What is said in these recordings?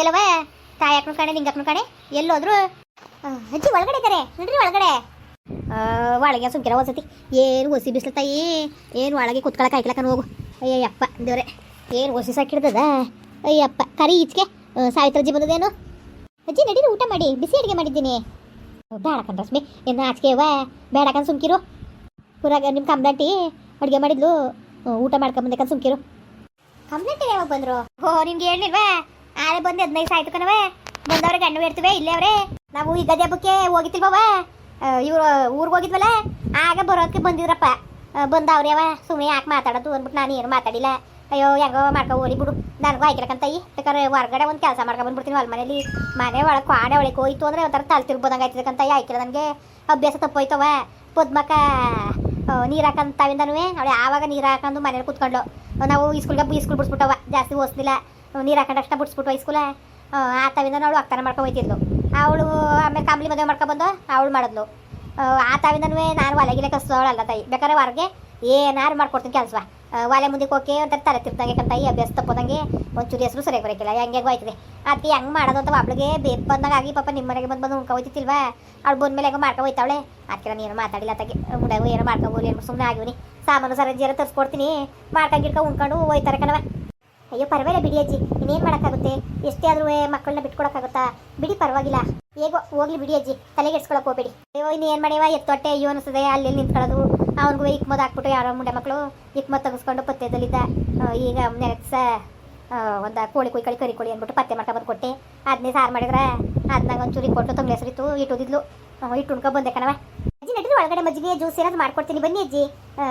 ಎಲ್ಲವ ತಾಯಿ ಅಕ್ಕನ ಕಣೆ ಅಕ್ಕನ ಕಣೆ? ಎಲ್ಲೋದ್ರು? ಅಜ್ಜಿ ಒಳಗಡೆ ಇದ್ದಾರೆ ನೋಡ್ರಿ ಒಳಗಡೆ. ಒಳಗೆ ಸುಮ್ಕಿರ ಒಂದ್ಸತಿ ಏನು ಒಸಿ ಬಿಸಿಲು ತಾಯಿ? ಏನು ಒಳಗೆ ಕುತ್ಕೊಳಕ್ಕೆ ಹಾಕ್ಲಕ್ಕ ಹೋಗು. ಅಯ್ಯಪ್ಪ ದೇವ್ರೆ. ಏನು ಒಸಿ ಸಾಕಿಡ್ದದ? ಅಯ್ಯಪ್ಪ, ಕರಿ ಈಚೆಗೆ. ಸಾವಿತ್ರ ಅಜ್ಜಿ ಬಂದದೇನು? ಅಜ್ಜಿ, ನಡೀರಿ, ಊಟ ಮಾಡಿ. ಬಿಸಿ ಅಡುಗೆ ಮಾಡಿದ್ದೀನಿ. ಬೇಡಕನ್ ರಶ್ಮಿ. ಇನ್ನು ಆಚೆಗೆ ವಾ ಬೇಡಕನ್ ಸುಮ್ಕಿರು. ಪುರಾಗ ನಿಮ್ಮ ಕಂಬ್ಲಂಟಿ ಅಡುಗೆ ಮಾಡಿದ್ಲು. ಊಟ ಮಾಡ್ಕೊಂಬಂದಕ್ಕನ್ ಸುಮ್ಕಿರು. ಕಂಬ್ಲಂಟಿ ಯಾವಾಗ ಬಂದರು? ಓ ನಿಮ್ಗೆ ಹೇಳಿಲ್ವಾ? ಆಳೆ ಬಂದು ಹದಿನೈದು ಸಾಯ್ತು ಕಣವೆ ಬಂದವ್ರಿಗೆ ಗಂಡು ಇರ್ತೀವಿ ಇಲ್ಲೇ ಅವ್ರೆ. ನಾವು ಈ ಗದ್ದೆ ಹಬ್ಬಕ್ಕೆ ಹೋಗಿತ್ತಿಲ್ವವ ಇವ್ರು, ಊರಿಗೆ ಹೋಗಿದ್ವಲ್ಲ? ಆಗ ಬರೋದಕ್ಕೆ ಬಂದಿದ್ರಪ್ಪ. ಬಂದವ್ರೆ ಅವ ಸುಮ್ಮನೆ ಯಾಕೆ ಮಾತಾಡೋದು ಅಂದ್ಬಿಟ್ಟು ನಾನು ಏನು ಮಾತಾಡಿಲ್ಲ. ಅಯ್ಯೋ, ಹೆಂಗೋ ಮಾಡ್ಕೊ ಓಡಿ ಬಿಡು. ನನಗೂ ಆಯ್ಕಿರಕಂತಯಿ ಬೇಕಾದ್ರೆ ಹೊರಗಡೆ ಒಂದು ಕೆಲಸ ಮಾಡ್ಕೊ ಬಂದ್ಬಿಡ್ತೀನಿ ಹೊಲ ಮನೇಲಿ. ಮನೆ ಒಳಗೆ ಕ್ವಾಡೆ ಒಳಗೆ ಹೋಯ್ತು ಅಂದರೆ ಒಂಥರ ತಲೆ ತಿರ್ಬೋದಂಗೆ ಆಯ್ತಿದಕ್ಕಂತಯಿ ಆಯ್ಕಿರ ನನಗೆ. ಅಭ್ಯಾಸ ತಪ್ಪೋಯ್ತವ ಪದ್ಮಕ್ಕ ನೀರು ಹಾಕಂತಾವಿಂದನೂ ಅವಳು ಯಾವಾಗ ನೀರು ಹಾಕೊಂಡು ಮನೇಲಿ ಕುತ್ಕೊಂಡು ನಾವು ಈ ಸ್ಕೂಲ್ ಬಿಡ್ಸ್ಬಿಟ್ಟವ ಜಾಸ್ತಿ ಓದಿಸಿಲ್ಲ ನೀರು ಹಾಕೊಂಡು ಅಷ್ಟ ಬಿಡ್ಸ್ಬಿಟ್ಟು ಆ ಆತವಿಂದ ಅವಳು ಅಕ್ತಾನ ಮಾಡ್ಕೊ ಹೋಯ್ತಿದ್ಲು. ಅವಳು ಆಮೇಲೆ ಕಾಂಬ್ಲಿ ಮದುವೆ ಮಾಡ್ಕೊ ಬಂದು ಅವಳು ಮಾಡಿದ್ಲು. ಆತವಿಂದನೂ ನಾನು ಒಲೆಗಿಲೆ ಕಸ್ತವಳಲ್ಲ ತಾಯಿ. ಬೇಕಾದ್ರೆ ಹೊರಗೆ ಏನಾರು ಮಾಡ್ಕೊಡ್ತೀನಿ ಕೆಲಸ. ಒಲೆ ಮುಂದಕ್ಕೆ ಹೋಗಿ ಒಂಥರ ತಲೆ ತಿರ್ದಂಗೆ ಕಂತಾಯಿ ಅಭ್ಯಾಸ ತಪ್ಪೋದಂಗೆ ಒಂಚೂರು ಹೆಸರು ಸರಿಯಾಗಿ ಬರೋಕಿಲ್ಲ. ಹೆಂಗೆ ಹೋಯ್ತದೆ. ಅದಕ್ಕೆ ಹೆಂಗೆ ಮಾಡೋದು ಅಂತ ಒಬ್ಳಿಗೆ ಬೇಕು ಬಂದಾಗ ಆಗಿ ಪಾಪ ನಿಮ್ಮ ಮನೆಗೆ ಬಂದು ಬಂದು ಉಣ್ಕೊ ಹೋಯ್ತಿಲ್ವಾ ಬಂದ ಮೇಲೆ ಹೆಂಗೆ ಮಾಡ್ಕೊ ಹೋಯ್ತಾವಳೆ. ಅದಕ್ಕೆ ನಾನು ಏನು ಮಾತಾಡಿಲ್ಲ ತಗೆ. ಮುಂಡಾಗು ಏನೋ ಮಾಡ್ಕೊಬೋದು ಏನು ಸುಮ್ಮನೆ ಆಗಿವ್ನಿ. ಸಾಮಾನು ಸರಂಜಿ ಎಲ್ಲ ತರಿಸ್ಕೊಡ್ತೀನಿ. ಮಾಡ್ಕೊಂಡು ಗಿಡ್ಕೊ ಉಣ್ಕೊಂಡು ಹೋಯ್ತಾರೆ ಕಣವ ಅಯ್ಯೋ ಪರವಾಗಿಲ್ಲ ಬಿಡಿ ಅಜ್ಜಿ. ಇನ್ನೇನು ಮಾಡೋಕ್ಕಾಗುತ್ತೆ? ಎಷ್ಟೇ ಆದರೂ ಮಕ್ಕಳನ್ನ ಬಿಟ್ಕೊಡೋಕ್ಕಾಗುತ್ತಾ? ಬಿಡಿ ಪರವಾಗಿಲ್ಲ. ಹೇಗೋ ಹೋಗ್ಲಿ ಬಿಡಿ ಅಜ್ಜಿ. ತಲೆಗೆ ಎಡ್ಸ್ಕೊಳಕ್ ಹೋಗ್ಬೇಡಿ. ಅಯ್ಯೋ ಇನ್ನು ಏನು ಮಾಡಿವ? ಎತ್ತೊಟ್ಟೆ ಅಯ್ಯೋ ಅನಿಸ್ತದೆ ಅಲ್ಲಿ ನಿಂತ್ಕೊಳ್ಳೋದು? ಅವನಿಗೂ ಇಕ್ಮದ್ ಹಾಕ್ಬಿಟ್ಟು ಯಾರೋ ಮುಂಡೆ ಮಕ್ಕಳು ಇಕ್ಮದ್ ತೆಗೆಸ್ಕೊಂಡು ಪತ್ತೆದಲ್ಲಿದ್ದ ಆ, ಈಗ ನೆಕ್ಸ ಒಂದು ಕೋಳಿ ಕುಯ್ಕಳಿ ಕರಿ ಕೋಳಿ ಅಂದ್ಬಿಟ್ಟು ಪತ್ತೆ ಮಾಡ್ಕೊಬಂದು ಕೊಟ್ಟೆ. ಅದನ್ನೇ ಸಾರು ಮಾಡಿದ್ರೆ ಅದನ್ನಾಗ ಒಂಚೂರಿ ಕೊಟ್ಟು ತಂಗ್ಳ ಹೆಸರಿತ್ತು ಇಟ್ಟುದಿದ್ಲು. ಇಟ್ಟು ಉಣ್ಕೊ ಬಂದೆ ಕಣವ ಅಜ್ಜಿ ನಡ್ರಿ ಒಳಗಡೆ ಮಜ್ಜಿಗೆ ಜ್ಯೂಸ್ ಏನಾದ್ರು ಮಾಡ್ಕೊಡ್ತೀನಿ. ಬನ್ನಿ ಅಜ್ಜಿ.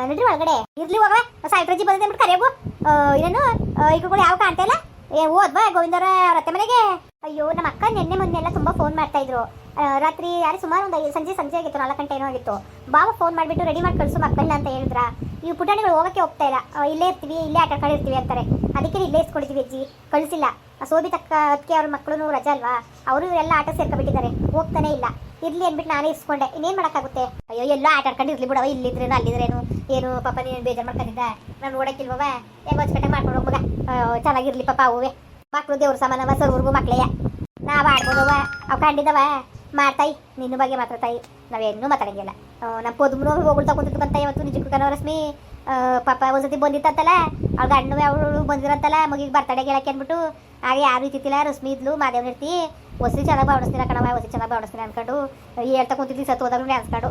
ನಡ್ರಿ ಒಳಗಡೆ. ಇರ್ಲಿ ಹೋಗವ ಸಾಯಿತ್ರಜ್ಜಿ ಬಂದಿದೆ ಅಂದ್ಬಿಟ್ಟು ಕರೆಯಬು ಇದೇನು ಈಗಗಳು ಯಾವ ಕಾಣ್ತಾ ಇಲ್ಲ? ಏ ಓದ್ವಾ ಗೋವಿಂದರ ರತ್ತೆ ಮನೆಗೆ? ಅಯ್ಯೋ, ನಮ್ಮ ಅಕ್ಕ ನಿನ್ನೆ ಮೊನ್ನೆ ಎಲ್ಲ ತುಂಬಾ ಫೋನ್ ಮಾಡ್ತಾ ಇದ್ರು. ರಾತ್ರಿ ಯಾರು ಸುಮಾರು ಒಂದು ಸಂಜೆ ಸಂಜೆ ಆಗಿತ್ತು ನಾಲ್ಕು ಗಂಟೆ ಏನೋ ಆಗಿತ್ತು. ಬಾಬಾ ಫೋನ್ ಮಾಡಿಬಿಟ್ಟು ರೆಡಿ ಮಾಡಿ ಕಳಿಸು ಮಕ್ಕಳನ್ನ ಅಂತ ಹೇಳಿದ್ರ? ಈ ಪುಟಾಣಿಗಳು ಹೋಗಕ್ಕೆ ಹೋಗ್ತಾ ಇಲ್ಲ. ಇಲ್ಲೇ ಇರ್ತೀವಿ, ಇಲ್ಲೇ ಆಟ ಕಳಿರ್ತೀವಿ ಅಂತಾರೆ. ಅದಕ್ಕೆ ಇಲ್ಲೇ ಇಸ್ಕೊಂಡಿದ್ದೀವಿ ಅಜ್ಜಿ. ಕಳಿಸಿಲ್ಲ. ಸೋಬಿತಕ್ಕ ಅದಕ್ಕೆ ಅವ್ರ ಮಕ್ಕಳು ರಜಾ ಅಲ್ವಾ? ಅವರು ಎಲ್ಲ ಆಟ ಸೇರ್ಕೊಬಿಟ್ಟಿದ್ದಾರೆ ಹೋಗ್ತಾನೆ ಇಲ್ಲ. ಇರ್ಲಿ ಅಂದ್ಬಿಟ್ಟು ನಾನೇ ಇಸ್ಕೊಂಡೆ. ಇನ್ನೇನು ಮಾಡಕ್ಕಾಗುತ್ತೆ? ಅಯ್ಯೋ, ಎಲ್ಲೋ ಆಟ ಆಡ್ಕೊಂಡು ಇರ್ಲಿ ಬಿಡವ ಇಲ್ಲಿದ್ರೇನು, ಅಲ್ಲಿದ್ರೇನು, ಏನು, ಪಾಪ ನೀನು ಬೇಜಾರು ಮಾಡ್ಕೊಂಡಿದ್ದ? ನಾನು ನೋಡಕ್ಕಿಲ್ವವ ಹೆಂಗ್ ಹೊಚ್ಕಟ್ಟೆ ಮಾಡ್ಕೊಂಡು ಮಗ. ಚೆನ್ನಾಗಿರ್ಲಿ ಪಾಪ ಅವೇ ಮಕ್ಳು ದೇವ್ರ ಸಮಾನವ ಸರ್ವರ್ಗೂ ಮಕ್ಕಳೆಯ ನಾವು ಆಡ್ಬೋದವ ಅವ ಕಂಡಿದವ. ಮಾಡ್ತಾಯಿ ನಿನ್ನ ಬಗ್ಗೆ ಮಾತ್ರ ತಾಯಿ. ನಾವೇನು ಮಾತಾಡಂಗಿಲ್ಲ. ನಮ್ಮ ಪೊದ್ಮನು ಹೋಗ್ಬಿಡ್ತಾ ಕುಂತಿದ್ಕಂತ ಇವತ್ತು ನಿಜಕ್ಕೂ ಕಣವ ರಶ್ಮಿ. ಪಾಪ ಒಂದ್ಸತಿ ಬಂದಿತ್ತಂತಲ್ಲ ಅವ್ಳ ಗಂಡು ಅವಳು ಬಂದಿರಂತಲ್ಲ, ಮಗಿಗೆ ಬರ್ತಡೆ ಗೆಳಕ್ಕೆ ಅಂದ್ಬಿಟ್ಟು. ಆಗ ಯಾರು ಇತ್ತಿಲ್ಲ ರಶ್ಮಿ ಇದ್ಲು, ಮಾದೇವ್ನ ಇರ್ತಿ. ಹೊಸಿ ಚೆನ್ನಾಗಿ ಭಾವಣಿಸ್ತೀನಿ ಕಣವ ಹೊಸಿ ಚೆನ್ನಾಗಿ ಭಾವಣಿಸ್ತೀನಿ ಅನ್ಕೊಂಡು ಹೇಳ್ತಾ ಕುಂತಿದ್ದಿ ಸತ್ತು ಹೋದಾಗ ಅನ್ಸ್ಕೊಂಡು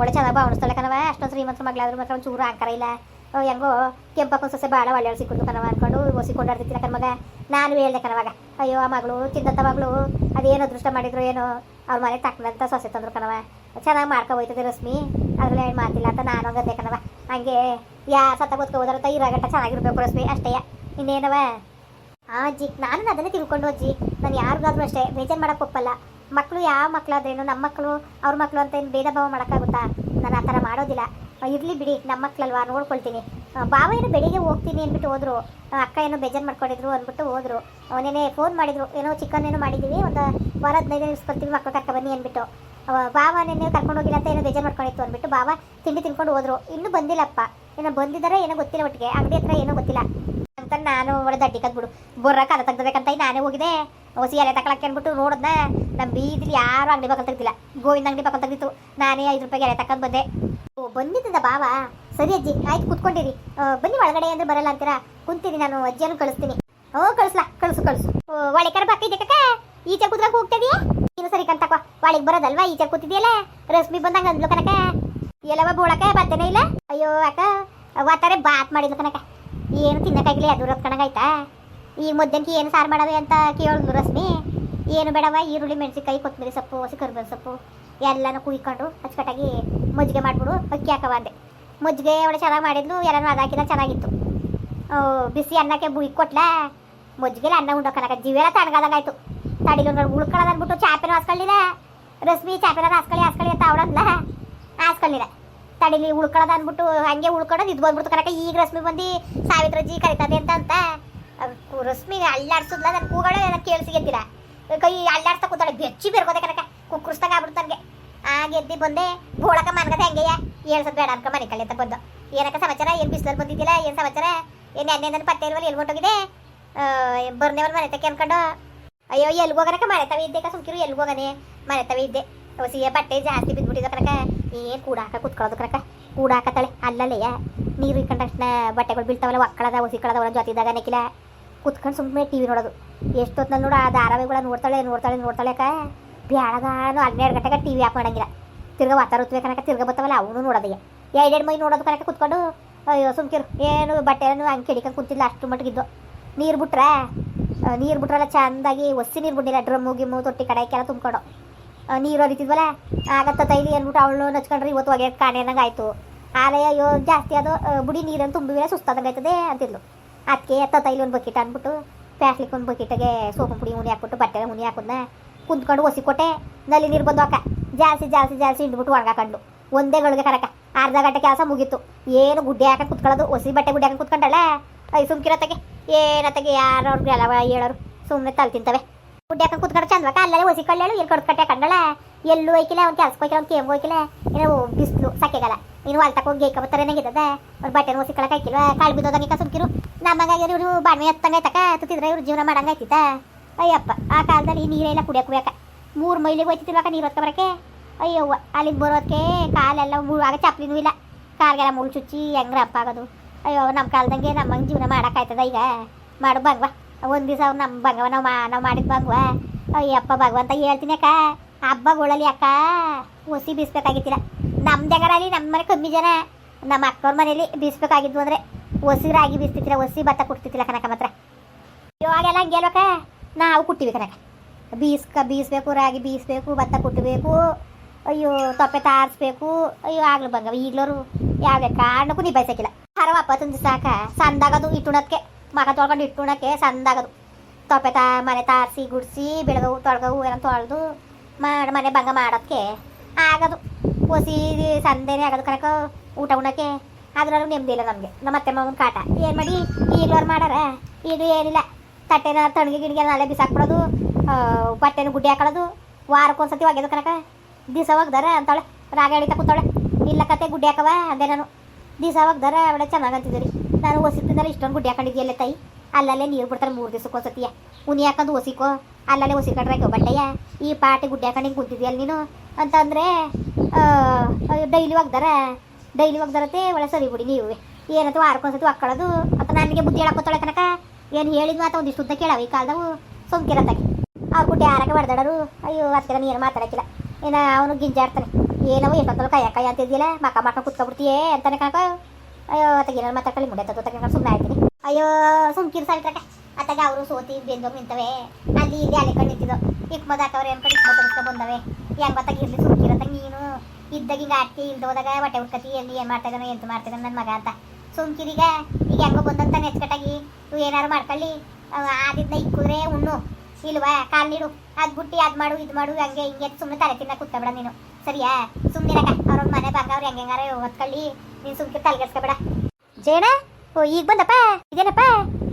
ಒಳ್ಳೆ ಚೆನ್ನಾಗಿ ಭಾವಣಿಸ್ತಾಳೆ ಕಣವ ಅಷ್ಟೊಂದು ಶ್ರೀಮಂತರ ಮಗಳಾದ್ರೂ ಮಾತ್ರ ಚೂರು ಆಂಕರ ಇಲ್ಲ. ಹೆಂಗೋ ಕೆಂಪಕ್ಕೊಂದು ಸೊಸೆ ಭಾಳ ಒಳ್ಳೆ ಸಿಕ್ಕಿದ್ದು ಕಣವ ಅನ್ಕೊಂಡು ಹೊಸಿ ಕೊಂಡಾಡ್ತಿತ್ತಿಲ್ಲ ಕಣ್ಮಗ ನಾನು ಹೇಳ್ದೆ ಕಣವಾಗ ಅಯ್ಯೋ, ಆ ಮಗಳು ತಿಂದಂಥ ಮಗಳು, ಅದೇನು ಅದೃಷ್ಟ ಮಾಡಿದ್ರು ಏನೋ, ಅವ್ರ ಮನೆ ತಕ್ಕಂತ ಸೊಸೆ ತಂದ್ರು ಕಣವ ಚೆನ್ನಾಗಿ ಮಾಡ್ಕೊ ಹೋಯ್ತದೆ ರಶ್ಮಿ, ಅದ್ರಲ್ಲಿ ಏನು ಮಾತಿಲ್ಲ ಅಂತ ನಾನು ಹಂಗದೆ ಕಣವ ಹಂಗೆ ಯಾ ಸತ್ತ ಗೊತ್ಕೊ ಹೋದ್ರಂತ ಇರಾಗಟ್ಟ ಚೆನ್ನಾಗಿರ್ಬೇಕು ರಶ್ಮಿ, ಅಷ್ಟೇ. ಇನ್ನೇನವ ಅಜ್ಜಿ ನಾನು ಅದನ್ನೇ ತಿಳ್ಕೊಂಡು ಅಜ್ಜಿ. ನಾನು ಯಾರಿಗಾದ್ರೂ ಅಷ್ಟೇ, ಬೇಜಾರು ಮಾಡಕ್ಕೆ ಒಪ್ಪಲ್ಲ. ಮಕ್ಕಳು ಯಾವ ಮಕ್ಕಳಾದ್ರೇನು ನಮ್ಮ ಮಕ್ಕಳು ಅವ್ರ ಮಕ್ಕಳು ಅಂತ ಏನು ಭೇದ ಭಾವ ಮಾಡೋಕ್ಕಾಗುತ್ತಾ? ನಾನು ಆ ಥರ ಮಾಡೋದಿಲ್ಲ. ಇರಲಿ ಬಿಡಿ ನಮ್ಮ ಮಕ್ಕಳಲ್ವಾ ನೋಡ್ಕೊಳ್ತೀನಿ. ಬಾವ ಏನೋ ಬೆಳಿಗ್ಗೆ ಹೋಗ್ತೀನಿ ಅಂದ್ಬಿಟ್ಟು ಹೋದರು. ಅಕ್ಕ ಏನೋ ಬೇಜಾರು ಮಾಡ್ಕೊಂಡಿದ್ರು ಅಂದ್ಬಿಟ್ಟು ಹೋದರು. ಅವನೇನೆ ಫೋನ್ ಮಾಡಿದ್ರು, ಏನೋ ಚಿಕನ್ ಏನೋ ಮಾಡಿದ್ದೀವಿ ಒಂದು ವಾರ ಹದಿನೈದು ಬರ್ತೀವಿ ಮಕ್ಕಳು ಕರ್ಕ ಬನ್ನಿ ಅಂದ್ಬಿಟ್ಟು. ಬಾವ ನೆನ್ನೆ ಕರ್ಕೊಂಡು ಹೋಗಿಲ್ಲ ಅಂತ ಏನೋ ಬೇಜಾರು ಮಾಡ್ಕೊಂಡಿತ್ತು ಅಂದ್ಬಿಟ್ಟು ಭಾವ ತಿಂಡಿ ತಿನ್ಕೊಂಡು ಹೋದರು. ಇನ್ನೂ ಬಂದಿಲ್ಲಪ್ಪ. ಏನೋ ಬಂದಿದ್ದಾರೆ ಏನೋ ಗೊತ್ತಿಲ್ಲ ಒಟ್ಟಿಗೆ. ಅಂಗಡಿ ಹತ್ರ ಏನೋ ಗೊತ್ತಿಲ್ಲ. ಅಂತ ನಾನು ಒಳ್ಳೆ ದಡ್ಡಿ ಕದ್ಬಿಡು. ಬೊರ್ರ ಕಾಲ ತೆಗ್ದಬೇಕಂತ ನಾನೇ ಹೋಗಿದೆ ಹೊಸಿ ಎಲೆ ತಗೊಳಕ್ಕೆ ಅಂದ್ಬಿಟ್ಟು ನೋಡಿದ್ನ. ನಮ್ಮ ಬೀದಿಲಿ ಯಾರು ಅಂಗಡಿ ಬಾಕಲ್ ತೆಗ್ದಿಲ್ಲ. ಗೋವಿಂದ ಅಂಗಡಿ ಬಾಕಲ್ ತೆಗ್ದಿತ್ತು. ನಾನೇ ಐದು ರೂಪಾಯಿಗೆ ಎಲೆ ತಕೊಂಡ್ ಬಂದೆ. ಓ ಬಂದಿದ್ದ ಬಾವ. ಸರಿ ಅಜ್ಜಿ, ಆಯ್ತು ಕುತ್ಕೊಂಡಿರಿ. ಬನ್ನಿ ಒಳಗಡೆ ಅಂದ್ರೆ ಬರಲ್ಲ ಅಂತೀರಾ? ಕುಂತೀರಿ, ನಾನು ಅಜ್ಜಿಯನ್ನು ಕಳಿಸ್ತೀನಿ. ಓ, ಕಳಿಸ್ಲಾ, ಕಳಿಸು ಕಳಿಸು. ಒಳಕರ ಕರ ಬಾಕಿದ್ದೆ ಕಕ್ಕ ಈಚೆ ಕುದ್ರಾಗ ಹೋಗ್ತಾ ನೀನು ಸರಿ ಕಂತಕ್ಕ ಒಳಗೆ ಬರೋದಲ್ವಾ? ಈಚೆ ಕೂತಿದ್ಯಲ್ಲ? ರಶ್ಮಿ ಬಂದಂಗ ಅಂದ್ಲು ಕನಕ ಎಲ್ಲವ ಬೋಳಕ ಬರ್ತೇನೆ ಇಲ್ಲ? ಅಯ್ಯೋ, ಅಕ್ಕ ಅವತ್ತಾರೆ ಬಾತ್ ಮಾಡಿದ್ಲು ಕನಕ ಏನು ತಿನ್ನಕ್ಕಾಗಿಲ್ಲ, ಅದು ರಸ್ ಕಣಗಾಯ್ತಾ? ಈಗ ಮಧ್ಯಾಹ್ನಕ್ಕೆ ಏನು ಸಾರು ಮಾಡವೆ ಅಂತ ಕೇಳಿದ್ರು ರಶ್ಮಿ. ಏನು ಬೇಡವ, ಈರುಳ್ಳಿ, ಮೆಣಸಿನ್ಕಾಯಿ, ಕೊತ್ತಂಬರಿ ಸೊಪ್ಪು, ಹಸಿ ಕರ್ಬೇವು ಸೊಪ್ಪು, ಎಲ್ಲನೂ ಕುಯ್ಕೊಂಡು ಅಚ್ಚುಕಟ್ಟಾಗಿ ಮಜ್ಜಿಗೆ ಮಾಡ್ಬಿಡು, ಅಕ್ಕಿ ಹಾಕವ ಅಂದೆ. ಮಜ್ಜಿಗೆ ಒಳ್ಳೆ ಚೆನ್ನಾಗಿ ಮಾಡಿದ್ಲು, ಎಲ್ಲನೂ ಅದು ಚೆನ್ನಾಗಿತ್ತು. ಬಿಸಿ ಅನ್ನಕ್ಕೆ ಬುಯ್ ಕೊಟ್ಲ? ಮಜ್ಜಿಗೆಲ್ಲ ಅನ್ನ ಉಂಡೋಕನಕ ಜೀವೆಲ್ಲ ತಣ್ಣಗಾದಂಗಾಯ್ತು. ತಡಿಲು ಉಳ್ಕೊಳ್ಳೋದು ಅಂದ್ಬಿಟ್ಟು ಚಾಪೆನೂ ಹಾಸ್ಕೊಳ್ಳಿಲ್ಲ ರಶ್ಮಿ, ಚಾಪೆನ ಹಾಸ್ಕೊಳ್ಳಿ ಹಾಸ್ಕೊಳ್ಳಿ ಅಂತ ಅವಳಂದ್ಲ. ಹಾಸ್ಕೊಳ್ಳಿಲ್ಲ ತಡಿಲಿ ಉಳ್ಕೊಳ್ಳೋದು ಅಂದ್ಬಿಟ್ಟು ಹಂಗೆ ಉಳ್ಕೊಳ್ಳೋದು ಇದು ಬಂದ್ಬಿಡ್ತು. ಕನಕ ಈಗ ರಶ್ಮಿ ಬಂದು ಸಾವಿತ್ರಜ್ಜಿ ಕರಿತದೆ ಅಂತ ಅಂತ ರಶ್ಮಿ ಅಲ್ಲಾಡ್ಸಿದ್ಲ ನನ್ನ ಕೂಗಳೇ ನನ್ನ ಕೇಳಿಸಿಗೆದ್ದಿಲ್ಲ ಕೈ ಅಲ್ಲಾಡ್ಸ್ತಾ ಕೂತಾಳೆ, ಬೆಚ್ಚಿ ಬೇರ್ಕೋದೆ ಕನಕ ಕುಕ್ಕರಿಸ್ದಾಗ ಆಗ್ಬಿಡ್ತು ನನಗೆ. ಆಗ ಎದ್ದಿ ಬಂದೆ. ಬೋಳಕ ಮನಗದೆ ಹಂಗೆಯ ಹೇಳ್ಸದ್ ಬೇಡ ಅನ್ಕ ಮನೆ ಕಲಿಯತ್ತ ಬಂದು. ಏನಕ್ಕ ಸಮಾಚಾರ? ಏನು ಬಿಸಿಲಲ್ಲಿ ಬಂದಿದ್ದಿಲ್ಲ ಏನು ಸಮಾಚಾರ? ಏನು ಎಣ್ಣೆ ಪತ್ತೆ ಇರುವಲ್ಲಿ ಎಲ್ಲಿ ಹೋಗಿದೆ ಬರ್ನೇವಲ್ ಮನೆ ತಕ್ಕೆ ಅನ್ಕೊಂಡು. ಅಯ್ಯೋ ಎಲ್ ಹೋಗನಕ ಮನೆತವ ಇದ್ದೆ ಸುಮ್ಕಿರು ಎಲ್ ಹೋಗನೆ? ಮನೆತವ ಇದ್ದೆ. ಹೊಸಿಯ ಬಟ್ಟೆ ಜಾಸ್ತಿ ಬಿದ್ಬಿಟ್ಟಿದ ಕನಕ ಏನ್ ಕೂಡಾಕ ಕುತ್ಕೊಳ್ಳೋದು ಕನಕ ಕೂಡಾಕತ್ತಾಳೆ ಅಲ್ಲಲ್ಲಯ್ಯ, ನೀರು ಇಕ್ಕಂಡ ತಕ್ಷಣ ಬಟ್ಟೆಗಳು ಬೀಳ್ತಾವಲ್ಲ ಒಕ್ಕಳದ ಹೊಸಿ ಕಳದವಲ್ಲ ಜೊತೆದಾಗ ನೆಕ್ಕಿಲ್ಲ ಕುತ್ಕೊಂಡು ಸುಮ್ಮನೆ ಟಿ ವಿ ನೋಡೋದು. ಎಷ್ಟೊತ್ತು ನೋಡು, ಆ ಧಾರಾವಾಹಿಗಳ ನೋಡ್ತಾಳೆ ನೋಡ್ತಾಳೆ ನೋಡ್ತಾಳೆ ಅಕ್ಕ. ಹನ್ನೆರಡು ಗಂಟೆಗೆ ಟಿ ವಿ ಆಫ್ ಮಾಡಂಗಿಲ್ಲ. ತಿರ್ಗ ವಾತಾರುತ್ತವೆ ಕನಕ ತಿರ್ಗ ಬತ್ತವಲ್ಲ, ಅವನು ನೋಡೋದಯ್ಯ ಎರಡೆರಡು ಮೈ ನೋಡೋದು ಕನಕ ಕುತ್ಕೊಂಡು, ಅಯ್ಯೋ, ಸುಮ್ಕಿರು. ಏನು ಬಟ್ಟೆಯನ್ನು ಹಂಗೆ ಕೆಡಿಕೊಂಡು ಕುಂತಿಲ್ಲ ಅಷ್ಟು ಮಟ್ಟಿಗಿದ್ದು ನೀರು ಬಿಟ್ರೆ ನೀರು ಬಿಟ್ರಲ್ಲ, ಚಂದಾಗಿ ಒಸಿ ನೀರು ಬಿಟ್ಟಿಲ್ಲ ಡ್ರಮ್ಮು, ಗಿಮ್ಮು, ತೊಟ್ಟಿ ಕಡೆಕ್ಕೆಲ್ಲ ತುಂಬ್ಕೊಂಡು. ನೀರು ಹರಿತಿದ್ವಲ್ಲ ಆಗತ್ತ ತೈಲಿ ಅಂದ್ಬಿಟ್ಟು ಅವಳು ನಚ್ಕೊಂಡ್ರೆ ಇವತ್ತು ಒಗೆ ಕಾಣೆ ಅನ್ನಂಗೆ ಆಯಿತು. ಆಲಯ ಅಯ್ಯೋ, ಜಾಸ್ತಿ ಅದು ಬುಡಿ ನೀರನ್ನು ತುಂಬಿದ್ರೆ ಸುಸ್ತಾದಂಗೆ ಆಯ್ತದೆ ಅಂತಿದ್ಲು. ಅದಕ್ಕೆ ಎತ್ತ ತೈಲಿ ಒಂದು ಬಕೆಟ್ ಅಂದ್ಬಿಟ್ಟು, ಪ್ಯಾಸ್ಲಿಕ್ ಒಂದು ಬಕೆಟಿಗೆ ಸೋಪು ಪುಡಿ ಉಣಿ ಹಾಕ್ಬಿಟ್ಟು, ಬಟ್ಟೆ ಉಣಿ ಹಾಕಿದ್ನ. ಕುಂತ್ಕೊಂಡು ಒಸಿ ಕೊಟ್ಟೆ, ನಲ್ಲಿ ನೀರು ಬಂದು ಅಕ್ಕ ಜಾಸ್ತಿ ಜಾಸ್ತಿ ಜಾಸ್ತಿ ಹಿಂಡ್ಬಿಟ್ಟು ಕಂಡು ಒಂದೇ ಗಳಿಗೆ ಕರಕ. ಅರ್ಧ ಗಂಟೆ ಕೆಲಸ ಮುಗೀತು. ಏನು ಗುಡ್ಡೆ ಹಾಕಿ ಕುತ್ಕೊಳ್ಳೋದು? ಒಸಿ ಬಟ್ಟೆ ಗುಡ್ಡೆ ಹಾಕಿ ಕುತ್ಕೊಂಡಲ್ಲ ಐ ಸುಮ್ಕಿರತ್ತಗೆ ಏನತ್ತಗೆ ಯಾರು ಅವ್ರಿಗೆ ಎಲ್ಲ ಹೇಳೋರು ಸುಮ್ಮನೆ ತಲೆ ತಿಂತವೆ. ಗುಡ್ಡೆ ಹಾಕಿ ಕುತ್ಕೊಂಡು ಚಂದವಾಗ ಅಲ್ಲೇ ಒಸಿ ಕಳ್ಳು ಇಲ್ಲಿ ಕಡ್ದು ಕಟ್ಟೆ ಕಂಡಳ ಎಲ್ಲೂ ಹೋಯ್ಕಿಲ್ಲ, ಅವ್ನು ಕೆಲ್ಸಕ್ಕೆ ಹೋಯ್ಕಿಲ್ಲ, ಅವ್ನು ಕೇಮ್ ಹೋಯ್ಕಿಲ್ಲ. ಏನೋ ಬಿಸಿಲು ಸಕ್ಕೆಗಲ್ಲ ನೀನು ಹೊಲ್ ತಕೋ ಗೇಕ ಬರ್ತಾರೆ ಏನಾಗಿದ್ದದ ಅವ್ರು ಬಟ್ಟೆನ ಒಸಿ ಕಳಕ್ ಹಾಕಿಲ್ವ ಕಾಳು ಬಿದ್ದೋದಂಗೆ ಸುಮ್ಕಿರು ನಮ್ಮಂಗಾಗಿ ಇವರು ಬಾಣ್ಮೆ ಎತ್ತಂಗ ತಕ ತುತ್ತಿದ್ರೆ ಇವ್ರು ಜೀವನ ಮಾಡಂಗ ಆಯ್ತಿತ್ತ? ಅಯ್ಯಪ್ಪ, ಆ ಕಾಲದಲ್ಲಿ ನೀರೆಲ್ಲ ಕುಡಿಯಕ್ಕೆ ಕುಡಿಯಕ ಮೂರು ಮೈಲಿಗೆ ಹೋಯ್ತಿಲ್ವಕ ನೀರು ಹೊತ್ಕೊ ಬರಕ್ಕೆ? ಅಯ್ಯವ್ವ, ಅಲ್ಲಿಂದ ಬರೋದಕ್ಕೆ ಕಾಲೆಲ್ಲ ಆಗ ಚಪ್ಲಿನೂ ಇಲ್ಲ. ಕಾಲ್ಗೆಲ್ಲ ಮುಳ್ಳು ಚುಚ್ಚಿ ಹೆಂಗ್ರ ಅಪ್ಪ ಆಗೋದು ಅಯ್ಯೋ ನಮ್ಮ ಕಾಲದಂಗೆ ನಮ್ಮಂಗೆ ಜೀವನ ಮಾಡೋಕ್ಕಾಯ್ತದ ಈಗ? ಮಾಡು ಭಗವ ಒಂದು ದಿವಸ ನಮ್ಮ ನಾವು ಮಾ, ನಾವು ಮಾಡಿದ ಅಯ್ಯಪ್ಪ, ಭಗವಂತ ಹೇಳ್ತೀನಿ ಅಕ್ಕ. ಹಬ್ಬಗಳಲ್ಲಿ ಅಕ್ಕ. ಒಸಿ ಬೀಸ್ಬೇಕಾಗಿತ್ತಿಲ್ಲ. ನಮ್ಮ ಜಗರಲ್ಲಿ ನಮ್ಮ ಮನೆ ಕಮ್ಮಿ ಜನ. ನಮ್ಮ ಅಕ್ಕವ್ರ ಮನೇಲಿ ಬೀಸ್ಬೇಕಾಗಿದ್ವು ಅಂದರೆ ಒಸಿ ರಾಗಿ ಬೀಸ್ತಿತ್ತಿಲ್ಲ ಒಸಿ ಭತ್ತ ಕುಟ್ತಿತ್ತಿಲ್ಲ ಕನಕ ಮಾತ್ರ. ಇವಾಗೆಲ್ಲ ಹಂಗೆ ಅಲ್ವಕ್ಕ ನಾವು ಕುಟ್ಟಿವಿ ಕನಕ. ಬೀಸ್ಕ, ಬೀಸ್ಬೇಕು, ರಾಗಿ ಬೀಸ್ಬೇಕು, ಭತ್ತ ಕುಟ್ಟಬೇಕು ಅಯ್ಯೋ ತೊಪ್ಪೆ ತಾರಿಸ್ಬೇಕು. ಅಯ್ಯೋ, ಆಗ್ಲೂ ಬಂಗವ ಈಗ್ಲೋರು ಯಾವುದೇ ಕಾರಣಕ್ಕೂ ನಿಭಾಯಿಸಕ್ಕಿಲ್ಲ. ಹರವಪ್ಪ ಅಪ್ಪತ್ತೊಂದು ಸಾಕ ಸಂದಾಗದು ಇಟ್ಟುಣಕ್ಕೆ ಮಗ ತೊಳ್ಕೊಂಡು ಇಟ್ಕೊಳಕ್ಕೆ ಸಂದಾಗದು. ತೊಪ್ಪೆ ಮನೆ ತಾರಿಸಿ ಗುಡಿಸಿ, ಬೆಳಗವು, ತೊಳ್ಗವು ಏನೋ ತೊಳೆದು ಮಾಡಿ ಮನೆ ಭಂಗ ಮಾಡೋದಕ್ಕೆ ಆಗದು. ಹೊಸಿ ಸಂದೇನೆ ಆಗೋದು ಕನಕ ಊಟ ಉಣಕ್ಕೆ. ಅದ್ರಲ್ಲೂ ನೆಮ್ಮದಿ ಇಲ್ಲ ನಮಗೆ. ನಮ್ಮ ಅತ್ತೆ ಮಾವನ ಕಾಟ. ಏನು ಮಾಡಿ? ಈಗ್ಲವ್ರು ಮಾಡಾರ? ಇದು ಏನಿಲ್ಲ. ತಟ್ಟೆನ ತಣ್ಣಗೆ ಗಿಣಿಗೆ ನಾಳೆ ಬಿಸಾಕ್ಬಿಡೋದು ಬಟ್ಟೆನ ಗುಡ್ಡಿ ಹಾಕೊಳ್ಳೋದು. ವಾರಕ್ಕೊಂದ್ಸತಿ ಒಗೆದು ಕನಕ ದಿವಸ ಒಗ್ದಾರ ಅಂತಾಳೆ. ರಾಗ ಎಳಿತಾ ಕೂತಾಳೆ. ಇಲ್ಲ ಕತೆ, ಗುಡ್ಡೆ ಹಾಕವ ಅಂದೆ ನಾನು. ದಿವಸ ಒಗ್ದಾರ ಅವಳೆ ಚೆನ್ನಾಗಿ ಅಂತಿದ್ದೀರಿ. ನಾನು ಹೊಸಿತಿಂದಲ್ಲ ಇಷ್ಟೊಂದು ಗುಡ್ಡೆ ಹಾಕೊಂಡಿದ್ಯಲ್ಲ ತಾಯಿ? ಅಲ್ಲಲ್ಲೇ ನೀರು ಬಿಡ್ತಾರೆ ಮೂರು ದಿವಸಕ್ಕೊಂದ್ಸತಿಯ ಉನಿ ಹಾಕೊಂಡು ಹೊಸಿಕೋ, ಅಲ್ಲಲ್ಲೇ ಹೊಸಿ ಕಟ್ರೆ ಬಟ್ಟೆಯ ಈ ಪಾಟಿ ಗುಡ್ಡೆ ಹಾಕೊಂಡು ಹಿಂಗೆ ಕುಂತಿದ್ಯಲ್ಲ ನೀನು? ಅಂತಂದರೆ ಡೈಲಿ ಒಗ್ದಾರ ಡೈಲಿ ಒಗ್ದಾರತ್ತೆ ಒಳ್ಳೆ ಸರಿ ಬಿಡಿ ನೀವು. ಏನಂತ ವಾರಕ್ಕೊಂದ್ಸತಿ ಒಕ್ಕಳೋದು ಅಥವಾ ನನಗೆ ಬುದ್ಧಿ ಹೇಳಕ್ಕೋತಾಳೆ ಕನಕ ಏನು ಹೇಳಿದ್ವಿ ಮಾತು ಒಂದಿಷ್ಟು ಉದ್ದ ಕೇಳವು ಈ ಕಾಲದವು? ಸೋಂಕಿರತ್ತಾಗಿ ಅವ್ರು ಗುಡ್ಡೆ ಆರಕ್ಕೆ ಹೊಡೆದಾಡರು? ಅಯ್ಯೋ, ಅದಕ್ಕೆಲ್ಲ ನೀನು ಮಾತಾಡಕ್ಕಿಲ್ಲ. ಏನೋ ಅವನು ಗಿಂಜಾಡ್ತಾನೆ ಏನೋ ಎಷ್ಟೊತ್ತಲ್ಲ ಕೈ ಕೈ ಅಂತಿದ್ದಿಲ್ಲ ಮಕ್ಕ ಮಕ್ಕ ಕುತ್ಕೊಬಿಡ್ತೀಯೇ ಅಂತಾನೆ ಕನಕ ಅಯ್ಯೋ ಏನಾರು ಮಾತಾಡ್ಕೊಳ್ಳಿ ಮುಂದೆ ತಗೋ ಸುಮ್ಮನೆ ಆಯ್ತೀನಿ. ಅಯ್ಯೋ ಸುಮ್ಕಿರು ಸಾಯ್ತ್ರಕ ಅತ್ತಾಗ ಅವರು ಸೋತಿ, ಬೆಂದೋ ನಿಂತವೆ. ಅಲ್ಲಿ ಇಲ್ಲಿ ಅಲ್ಲಿ ಕಡೆ ನಿಂತಿದ್ದು ಇಕ್ಮದ ಹಾಕವ್ರೆ ಏನು ಕಡೆ ಇಕ್ಮದ ಬಂದವೆ. ಹೆಂಗ್ ಇರ್ಲಿ ಕಿರತ ನೀನು. ಇದ್ದಾಗ ಹಿಂಗೆ ಆಡ್ತಿ, ಇಲ್ದ ಹೋದಾಗ ಬಟ್ಟೆ ಉಟ್ಕತಿ, ಎಲ್ಲಿ ಏನು ಮಾಡ್ತಾ ಇದ್ದಾನೋ ಎಂತ ಮಾಡ್ತಾ ಇದ್ದಾನೆ ನನ್ನ ಮಗ ಅಂತ. ಸುಮ್ಕಿರೀಗ ಈಗ ಹೆಂಗೋ ಬಂದಂತ ನೆಚ್ಕಟ್ಟಾಗಿ ಇವು ಏನಾರು ಮಾಡ್ಕೊಳ್ಳಿ. ಆದಿದ್ದ ಇಕ್ಕಿದ್ರೆ ಉಣ್ಣು. ಇಲ್ವಾ? ಕಾಲ್ ನೀಡು ಅದ್ ಬುಟ್ಟಿ, ಅದ್ ಮಾಡು, ಇದ್ ಮಾಡು, ಹಂಗೆ ಹಿಂಗೆ ಸುಮ್ಮನೆ ತಲೆ ತಿನ್ನ ಕೂತ್ಕೊಬೇಡ ನೀನು. ಸರಿಯಾ? ಸುಮ್ಮನಿರಕ ಅವ್ರವ್ರ ಅವ್ರ ಮನೆ ಬಂಗ ಅವ್ರು ಹೆಂಗೆ ಹೆಂಗಾರ ಹೊತ್ಕೊಳ್ಳಿ. ನೀನು ಸುಮ್ಕೆ ಬಿಡ ಜೇಣ, ಓ, ಈಗ ಬಂದಪ್ಪ? ಇದೇನಪ್ಪ?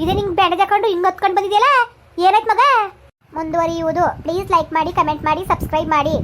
ಇದೇ ನಿಂಗೆ ಬ್ಯಾಂಡೇಜ್ ಹಾಕೊಂಡು ಹಿಂಗ್ ಹೊತ್ಕೊಂಡು ಬಂದಿದ್ಯಲ್ಲ? ಏನಾಯ್ತು ಮಗ? ಮುಂದುವರಿಯುವುದು. ಪ್ಲೀಸ್ ಲೈಕ್ ಮಾಡಿ, ಕಮೆಂಟ್ ಮಾಡಿ, ಸಬ್ಸ್ಕ್ರೈಬ್ ಮಾಡಿ.